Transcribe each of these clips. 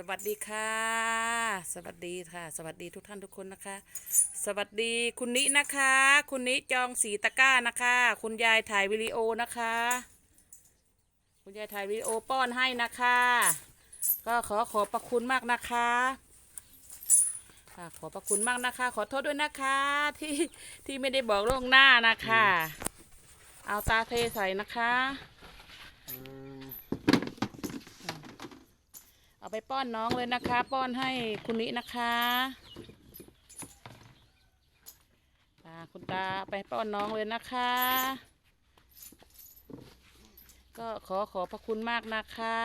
สวัสดีค่ะ สวัสดีค่ะ สวัสดีทุกท่านทุกคนนะคะ สวัสดีคุณนินะคะ คุณนิจองสีตะกร้านะคะ คุณยายถ่ายวิดีโอนะคะ คุณยายถ่ายวิดีโอป้อนให้นะคะ ก็ขอขอบพระคุณมากนะคะค่ะขอบพระคุณมากนะคะ ขอโทษด้วยนะคะที่ที่ไม่ได้บอกล่วงหน้านะคะ เอาตาเทใส่นะคะ เอาไปป้อนน้องเลยนะคะ ป้อนให้คุณนินะคะตาคุณตาไปป้อนน้องเลยนะคะ ก็ขอขอบพระคุณมากนะคะ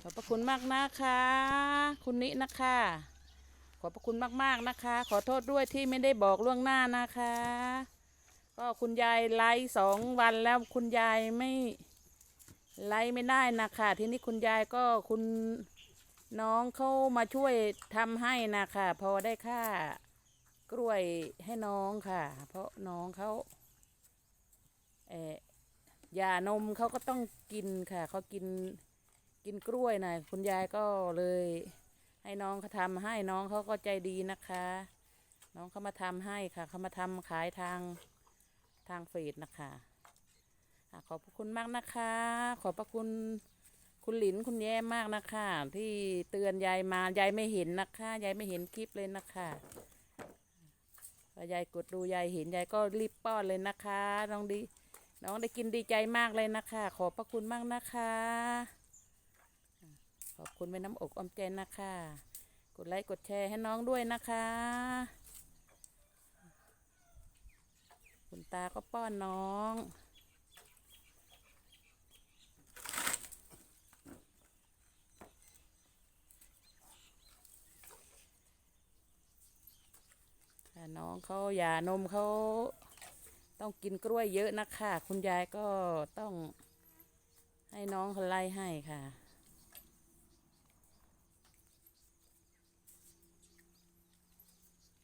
ขอบพระคุณมากนะคะ คุณนินะคะ ขอบพระคุณมากๆนะคะ ขอโทษด้วยที่ไม่ได้บอกล่วงหน้านะคะก็คุณยายไลฟ์สองวันแล้วคุณยายไม่ ไล่ไม่ได้นะคะทีนี้คุณยายก็คุณน้องเขามาช่วยทำให้นะคะพอได้ค่ากล้วยให้น้องค่ะ เพราะน้องเขาเออยานมเขาก็ต้องกินค่ะเขากินกินกล้วยนะคุณยายก็เลย ให้น้องเขาทำให้น้องเขาก็ใจดีนะคะ น้องเขามาทำให้ค่ะเขามาทำขายทางทางเฟซนะคะคะ ขอบพระคุณมากนะคะ ขอบพระคุณคุณหลินคุณแย้มากนะคะ ที่เตือนยายมายายไม่เห็นนะคะยายไม่เห็นคลิปเลยนะคะพอยายกดดูยายเห็นยายก็รีบป้อนเลยนะคะน้องดีน้องได้กินดีใจมากเลยนะคะ ขอบพระคุณมากนะคะ ขอบคุณแม่น้ำอกออมเจนนะคะ กดไลค์กดแชร์ให้น้องด้วยนะคะ คุณตาก็ป้อนน้อง น้องเขาหย่านมเขาต้องกินกล้วยเยอะนะคะคุณยายก็ต้องให้น้องเขาไล่ให้ค่ะ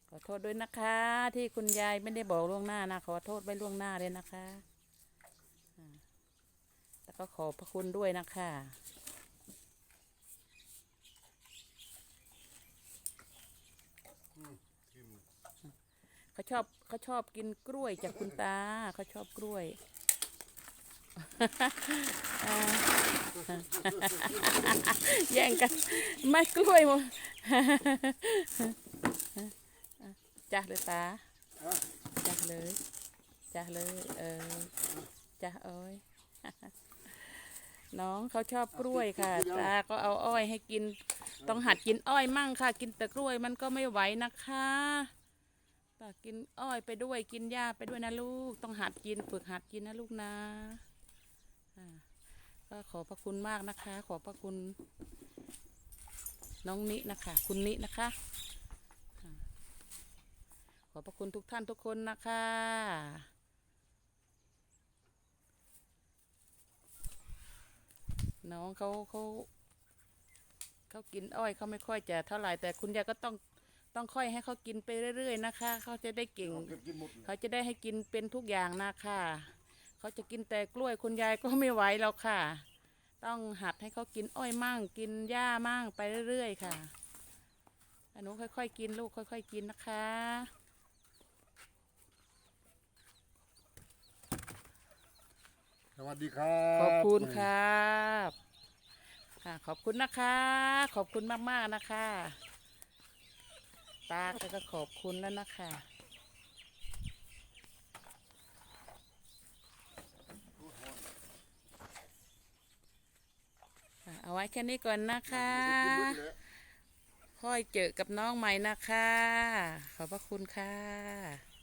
ขอโทษด้วยนะคะ ที่คุณยายไม่ได้บอกล่วงหน้านะขอโทษไว้ล่วงหน้าเลยนะคะแล้วก็ขอบพระคุณด้วยนะคะ เขาชอบเขาชอบกินกล้วยจากคุณตาเขาชอบกล้วยแย่งกันไม่กล้วยหมดจ้าเลยตาจ้าเลยจ้าเลยเออจ้าเอ้ยน้องเขาชอบกล้วยค่ะตาก็เอาอ้อยให้กิน ต้องหัดกินอ้อยมั่งค่ะ กินแต่กล้วยมันก็ไม่ไหวนะคะ ตากินอ้อยไปด้วยกินหญ้าไปด้วยนะลูก ต้องหัดกินฝึกหัดกินนะลูกนะก็ขอบพระคุณมากนะคะ ขอบพระคุณ น้องนินะคะ คุณนินะคะอ่าขอบพระคุณทุกท่านทุกคนนะคะน้องเขาเขาเขากินอ้อยเขาไม่ค่อยจะเท่าไหร่แต่คุณยายก็ต้อง ต้องค่อยให้เขากินไปเรื่อยๆนะคะ เขาจะได้เก่งเก็บกินหมดเลยเขาจะได้ให้กินเป็นทุกอย่างนะคะเขาจะกินแต่กล้วยคุณยายก็ไม่ไหวแล้วค่ะ ต้องหัดให้เขากินอ้อยมั่ง กินหญ้ามั่งไปเรื่อยๆค่ะอะหนูค่อยๆกินลูกค่อย ๆ กินนะคะ สวัสดีครับขอบคุณครับ ค่ะ ขอบคุณนะคะ ขอบคุณมากๆนะคะ ตาก็ขอบคุณแล้วนะคะเอาไว้แค่นี้ก่อนนะคะพ่อยเจอกับน้องใหม่นะคะ ขอบพระคุณค่ะ